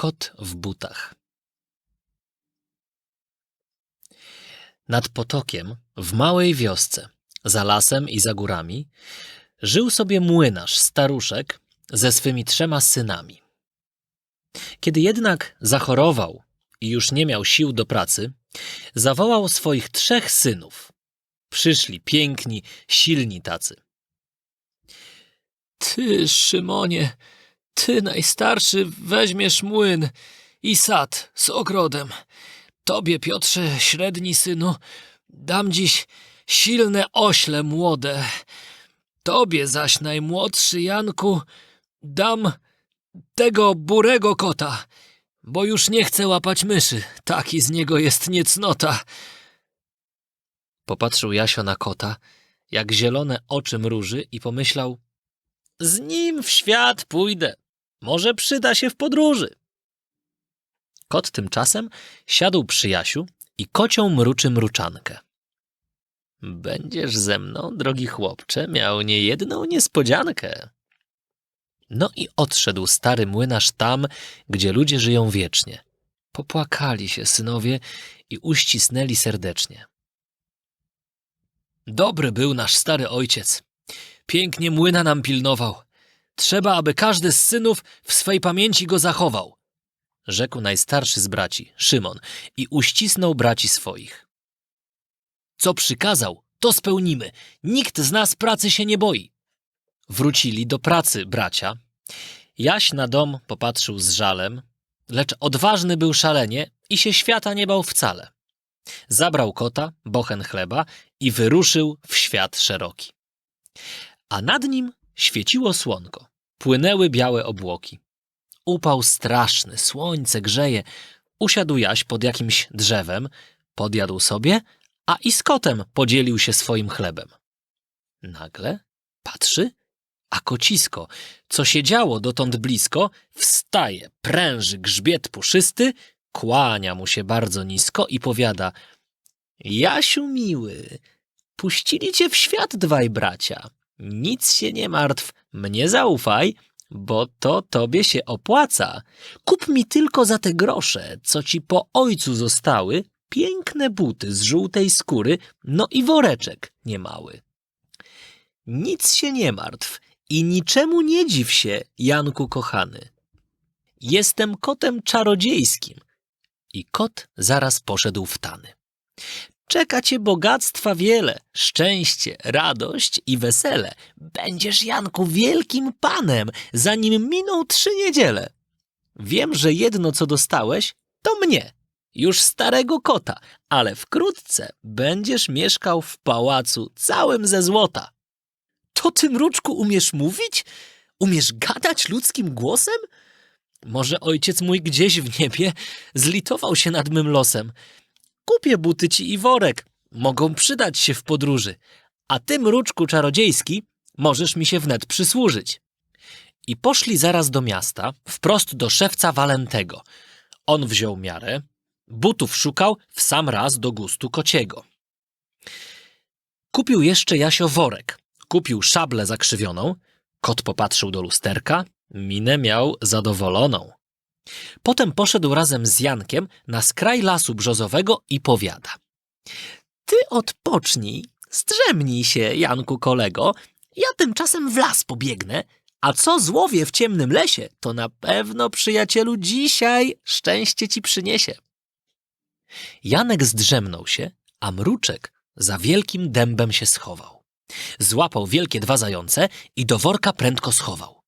Kot w butach. Nad potokiem, w małej wiosce, za lasem i za górami, żył sobie młynarz, staruszek, ze swymi trzema synami. Kiedy jednak zachorował i już nie miał sił do pracy, zawołał swoich trzech synów. Przyszli piękni, silni tacy. Ty, Szymonie, ty najstarszy weźmiesz młyn i sad z ogrodem. Tobie, Piotrze, średni synu, dam dziś silne ośle młode. Tobie zaś, najmłodszy Janku, dam tego burego kota, bo już nie chcę łapać myszy. Taki z niego jest niecnota. Popatrzył Jasio na kota, jak zielone oczy mruży i pomyślał z nim w świat pójdę. Może przyda się w podróży. Kot tymczasem siadł przy Jasiu i kocią mruczy mruczankę. Będziesz ze mną, drogi chłopcze, miał niejedną niespodziankę. No i odszedł stary młynarz tam, gdzie ludzie żyją wiecznie. Popłakali się synowie i uścisnęli serdecznie. Dobry był nasz stary ojciec. Pięknie młyna nam pilnował. Trzeba, aby każdy z synów w swej pamięci go zachował. Rzekł najstarszy z braci, Szymon, i uścisnął braci swoich. Co przykazał, to spełnimy. Nikt z nas pracy się nie boi. Wrócili do pracy bracia. Jaś na dom popatrzył z żalem, lecz odważny był szalenie i się świata nie bał wcale. Zabrał kota, bochen chleba i wyruszył w świat szeroki. A nad nim świeciło słonko, płynęły białe obłoki. Upał straszny, słońce grzeje. Usiadł Jaś pod jakimś drzewem, podjadł sobie, a i z kotem podzielił się swoim chlebem. Nagle patrzy, a kocisko, co się działo dotąd blisko, wstaje, pręży grzbiet puszysty, kłania mu się bardzo nisko i powiada Jasiu miły, puścili cię w świat dwaj bracia. Nic się nie martw, mnie zaufaj, bo to tobie się opłaca. Kup mi tylko za te grosze, co ci po ojcu zostały, piękne buty z żółtej skóry, no i woreczek niemały. Nic się nie martw i niczemu nie dziw się, Janku kochany. Jestem kotem czarodziejskim. I kot zaraz poszedł w tany. Czeka cię bogactwa wiele, szczęście, radość i wesele. Będziesz, Janku, wielkim panem, zanim miną trzy niedziele. Wiem, że jedno, co dostałeś, to mnie, już starego kota, ale wkrótce będziesz mieszkał w pałacu całym ze złota. To ty, mruczku, umiesz mówić? Umiesz gadać ludzkim głosem? Może ojciec mój gdzieś w niebie zlitował się nad mym losem. Kupię buty ci i worek. Mogą przydać się w podróży. A ty, mruczku czarodziejski, możesz mi się wnet przysłużyć. I poszli zaraz do miasta, wprost do szewca Walentego. On wziął miarę, butów szukał w sam raz do gustu kociego. Kupił jeszcze Jasio worek, kupił szablę zakrzywioną, kot popatrzył do lusterka, minę miał zadowoloną. Potem poszedł razem z Jankiem na skraj lasu brzozowego i powiada. Ty odpocznij, zdrzemnij się, Janku kolego, ja tymczasem w las pobiegnę, a co złowie w ciemnym lesie, to na pewno, przyjacielu, dzisiaj szczęście ci przyniesie. Janek zdrzemnął się, a mruczek za wielkim dębem się schował. Złapał wielkie dwa zające i do worka prędko schował.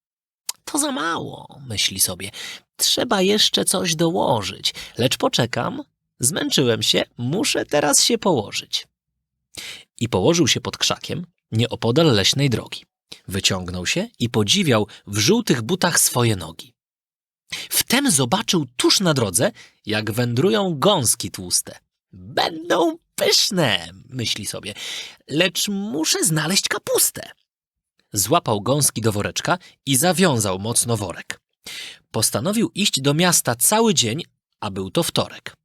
To za mało, myśli sobie. Trzeba jeszcze coś dołożyć, lecz poczekam. Zmęczyłem się, muszę teraz się położyć. I położył się pod krzakiem, nieopodal leśnej drogi. Wyciągnął się i podziwiał w żółtych butach swoje nogi. Wtem zobaczył tuż na drodze, jak wędrują gąski tłuste. Będą pyszne, myśli sobie, lecz muszę znaleźć kapustę. Złapał gąski do woreczka i zawiązał mocno worek. Postanowił iść do miasta cały dzień, a był to wtorek.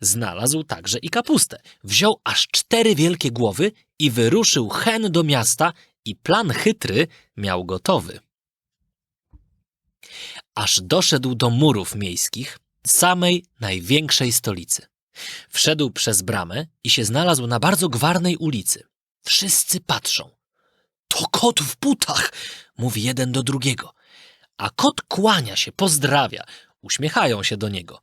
Znalazł także i kapustę. Wziął aż cztery wielkie głowy i wyruszył hen do miasta i plan chytry miał gotowy. aż doszedł do murów miejskich, samej największej stolicy. Wszedł przez bramę i się znalazł na bardzo gwarnej ulicy. Wszyscy patrzą. To kot w butach, mówi jeden do drugiego. A kot kłania się, pozdrawia, uśmiechają się do niego.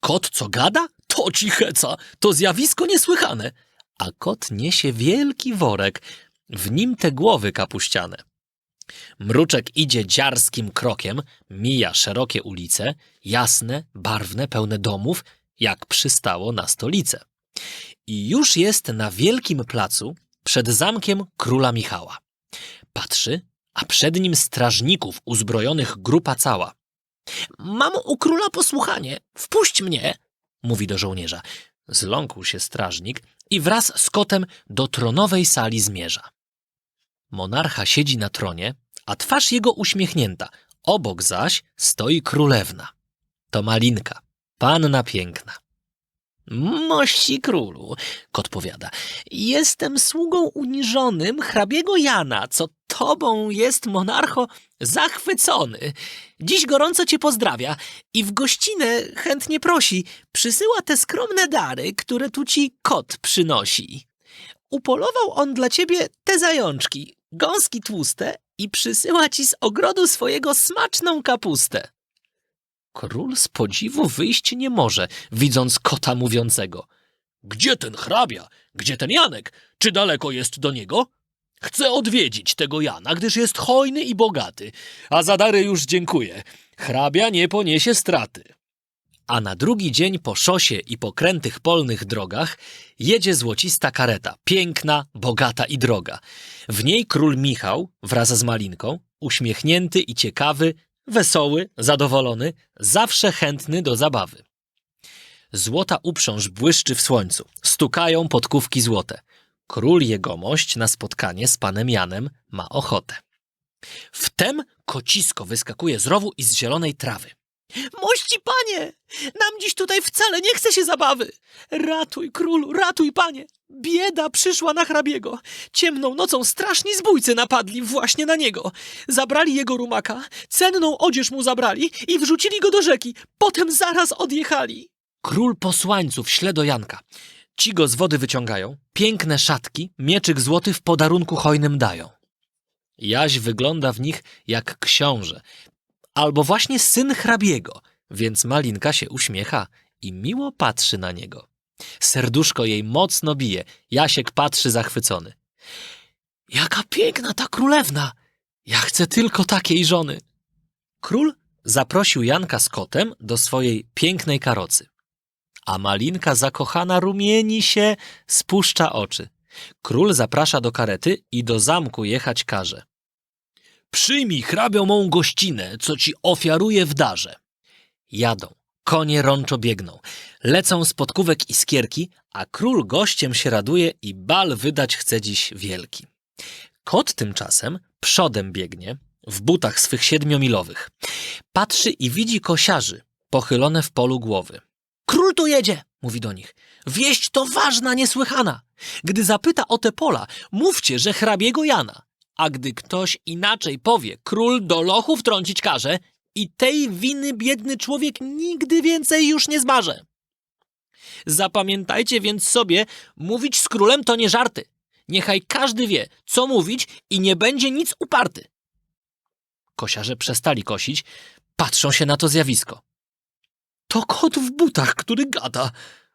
Kot co gada? To cicheca, to zjawisko niesłychane. A kot niesie wielki worek, w nim te głowy kapuściane. Mruczek idzie dziarskim krokiem, mija szerokie ulice, jasne, barwne, pełne domów, jak przystało na stolicę. I już jest na wielkim placu przed zamkiem króla Michała. Patrzy, a przed nim strażników uzbrojonych grupa cała. Mam u króla posłuchanie, wpuść mnie, mówi do żołnierza. Zląkł się strażnik i wraz z kotem do tronowej sali zmierza. Monarcha siedzi na tronie, a twarz jego uśmiechnięta, obok zaś stoi królewna. To Malinka, panna piękna. Mości królu, kot powiada, jestem sługą uniżonym hrabiego Jana, co tobą jest monarcho zachwycony. Dziś gorąco cię pozdrawia i w gościnę chętnie prosi, przysyła te skromne dary, które tu ci kot przynosi. Upolował on dla ciebie te zajączki, gąski tłuste i przysyła ci z ogrodu swojego smaczną kapustę. Król z podziwu wyjść nie może, widząc kota mówiącego. Gdzie ten hrabia? Gdzie ten Janek? Czy daleko jest do niego? Chcę odwiedzić tego Jana, gdyż jest hojny i bogaty, a za dary już dziękuję. Hrabia nie poniesie straty. A na drugi dzień po szosie i po krętych polnych drogach jedzie złocista kareta, piękna, bogata i droga. W niej król Michał wraz z Malinką, uśmiechnięty i ciekawy, wesoły, zadowolony, zawsze chętny do zabawy. Złota uprząż błyszczy w słońcu, stukają podkówki złote. Król jegomość na spotkanie z panem Janem ma ochotę. Wtem kocisko wyskakuje z rowu i z zielonej trawy. Mości panie! Nam dziś tutaj wcale nie chce się zabawy! Ratuj, królu, ratuj, panie! Bieda przyszła na hrabiego. Ciemną nocą straszni zbójcy napadli właśnie na niego. Zabrali jego rumaka, cenną odzież mu zabrali i wrzucili go do rzeki. Potem zaraz odjechali. Król posłańców śle do Janka. Ci go z wody wyciągają, piękne szatki, mieczyk złoty w podarunku hojnym dają. Jaś wygląda w nich jak książę, albo właśnie syn hrabiego, więc Malinka się uśmiecha i miło patrzy na niego. Serduszko jej mocno bije, Jasiek patrzy zachwycony. Jaka piękna ta królewna! Ja chcę tylko takiej żony. Król zaprosił Janka z kotem do swojej pięknej karocy. A Malinka zakochana rumieni się, spuszcza oczy. Król zaprasza do karety i do zamku jechać każe. Przyjmij hrabią mą gościnę, co ci ofiaruję w darze. Jadą, konie rączo biegną, lecą z podkówek iskierki, a król gościem się raduje i bal wydać chce dziś wielki. Kot tymczasem przodem biegnie, w butach swych siedmiomilowych. Patrzy i widzi kosiarzy, pochylone w polu głowy. Król tu jedzie, mówi do nich. Wieść to ważna, niesłychana. Gdy zapyta o te pola, mówcie, że hrabiego Jana. A gdy ktoś inaczej powie, król do lochu wtrącić każe i tej winy biedny człowiek nigdy więcej już nie zmarze. Zapamiętajcie więc sobie, mówić z królem to nie żarty. Niechaj każdy wie, co mówić i nie będzie nic uparty. Kosiarze przestali kosić, patrzą się na to zjawisko. To kot w butach, który gada,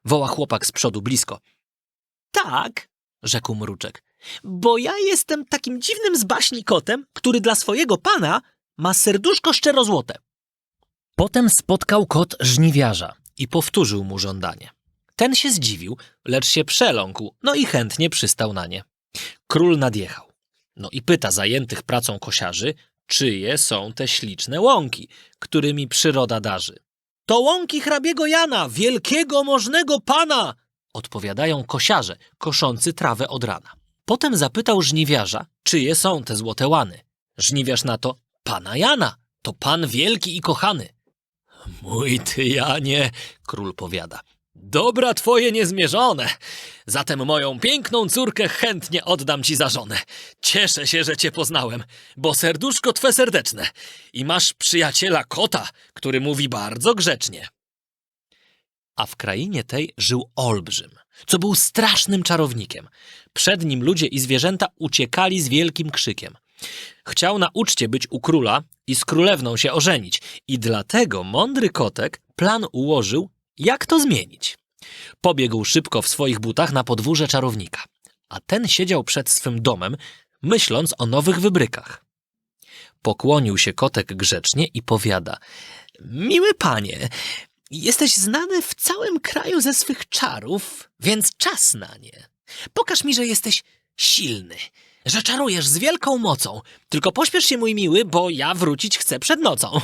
woła chłopak z przodu blisko. Tak, rzekł mruczek, bo ja jestem takim dziwnym z baśni kotem, który dla swojego pana ma serduszko szczerozłote. Potem spotkał kot żniwiarza i powtórzył mu żądanie. Ten się zdziwił, lecz się przeląkł, no i chętnie przystał na nie. Król nadjechał. No i pyta zajętych pracą kosiarzy, czyje są te śliczne łąki, którymi przyroda darzy. To łąki hrabiego Jana, wielkiego możnego pana! Odpowiadają kosiarze, koszący trawę od rana. Potem zapytał żniwiarza, czyje są te złote łany. Żniwiarz na to, pana Jana, to pan wielki i kochany. Mój ty Janie, król powiada, Dobra twoje niezmierzone. Zatem moją piękną córkę chętnie oddam ci za żonę. Cieszę się, że cię poznałem, bo serduszko twe serdeczne. I masz przyjaciela kota, który mówi bardzo grzecznie. A w krainie tej żył olbrzym, co był strasznym czarownikiem. Przed nim ludzie i zwierzęta uciekali z wielkim krzykiem. Chciał na uczcie być u króla i z królewną się ożenić i dlatego mądry kotek plan ułożył, jak to zmienić. Pobiegł szybko w swoich butach na podwórze czarownika, a ten siedział przed swym domem, myśląc o nowych wybrykach. Pokłonił się kotek grzecznie i powiada: Miły panie, jesteś znany w całym kraju ze swych czarów, więc czas na nie. Pokaż mi, że jesteś silny, że czarujesz z wielką mocą. Tylko pośpiesz się, mój miły, bo ja wrócić chcę przed nocą.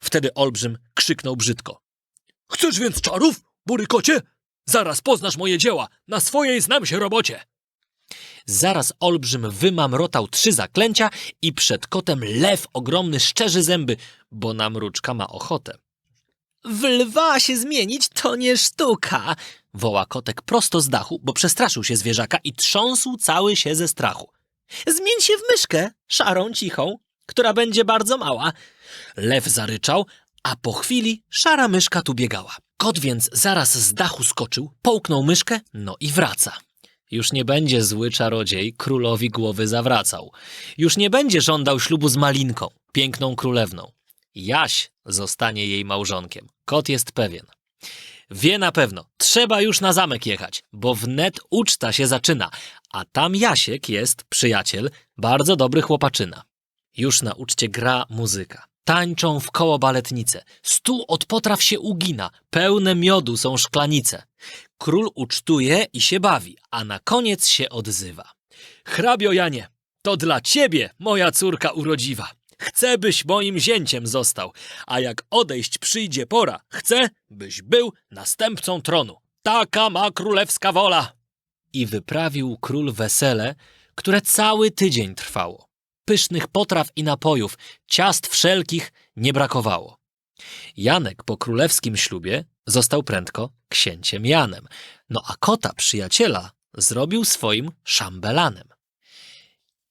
Wtedy olbrzym krzyknął brzydko. Chcesz więc czarów, burykocie? Zaraz poznasz moje dzieła, na swojej znam się robocie. Zaraz olbrzym wymamrotał trzy zaklęcia i przed kotem lew ogromny szczerzy zęby, bo na mruczka ma ochotę. W lwa się zmienić to nie sztuka, woła kotek prosto z dachu, bo przestraszył się zwierzaka i trząsł cały się ze strachu. Zmień się w myszkę, szarą, cichą, która będzie bardzo mała. Lew zaryczał, a po chwili szara myszka tu biegała. Kot więc zaraz z dachu skoczył, połknął myszkę, no i wraca. Już nie będzie zły czarodziej królowi głowy zawracał. Już nie będzie żądał ślubu z Malinką, piękną królewną. Jaś zostanie jej małżonkiem. Kot jest pewien. Wie na pewno, trzeba już na zamek jechać, bo wnet uczta się zaczyna, a tam Jasiek jest, przyjaciel, bardzo dobry chłopaczyna. Już na uczcie gra muzyka. Tańczą w koło baletnice. Stół od potraw się ugina. Pełne miodu są szklanice. Król ucztuje i się bawi, a na koniec się odzywa. Hrabio Janie, to dla ciebie moja córka urodziwa. Chcę, byś moim zięciem został, a jak odejść przyjdzie pora, chcę, byś był następcą tronu. Taka ma królewska wola. I wyprawił król wesele, które cały tydzień trwało. Pysznych potraw i napojów, ciast wszelkich nie brakowało. Janek po królewskim ślubie został prędko księciem Janem, no a kota przyjaciela zrobił swoim szambelanem.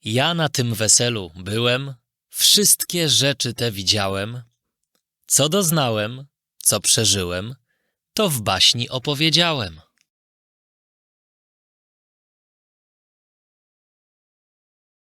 Ja na tym weselu byłem, wszystkie rzeczy te widziałem. Co doznałem, co przeżyłem, to w baśni opowiedziałem.